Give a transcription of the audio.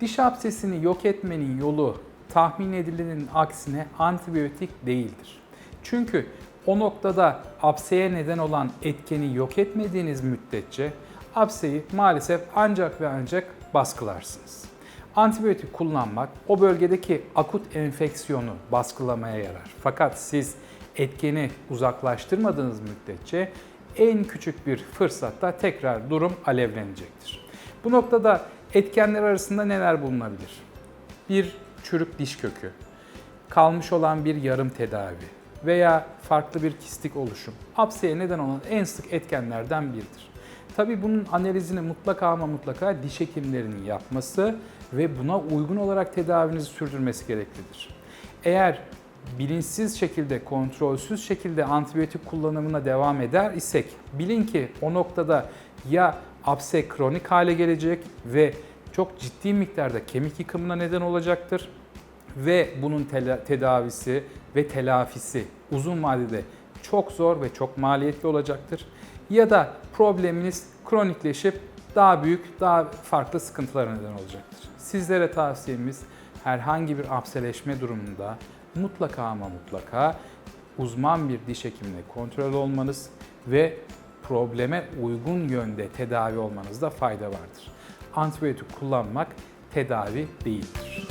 Diş absesini yok etmenin yolu tahmin edilenin aksine antibiyotik değildir. Çünkü o noktada apseye neden olan etkeni yok etmediğiniz müddetçe apseyi maalesef ancak ve ancak baskılarsınız. Antibiyotik kullanmak o bölgedeki akut enfeksiyonu baskılamaya yarar. Fakat siz etkeni uzaklaştırmadığınız müddetçe en küçük bir fırsatta tekrar durum alevlenecektir. Bu noktada etkenler arasında neler bulunabilir? Bir çürük diş kökü, kalmış olan bir yarım tedavi veya farklı bir kistik oluşum apseye neden olan en sık etkenlerden biridir. Tabii bunun analizini mutlaka ama mutlaka diş hekimlerinin yapması ve buna uygun olarak tedavinizi sürdürmesi gereklidir. Eğer bilinçsiz şekilde, kontrolsüz şekilde antibiyotik kullanımına devam eder isek bilin ki o noktada ya apse kronik hale gelecek ve çok ciddi miktarda kemik yıkımına neden olacaktır ve bunun tedavisi ve telafisi uzun vadede çok zor ve çok maliyetli olacaktır. Ya da probleminiz kronikleşip daha büyük, daha farklı sıkıntılara neden olacaktır. Sizlere tavsiyemiz herhangi bir apseleşme durumunda mutlaka ama mutlaka uzman bir diş hekimine kontrol olmanız ve probleme uygun yönde tedavi olmanızda fayda vardır. Antibiyotik kullanmak tedavi değildir.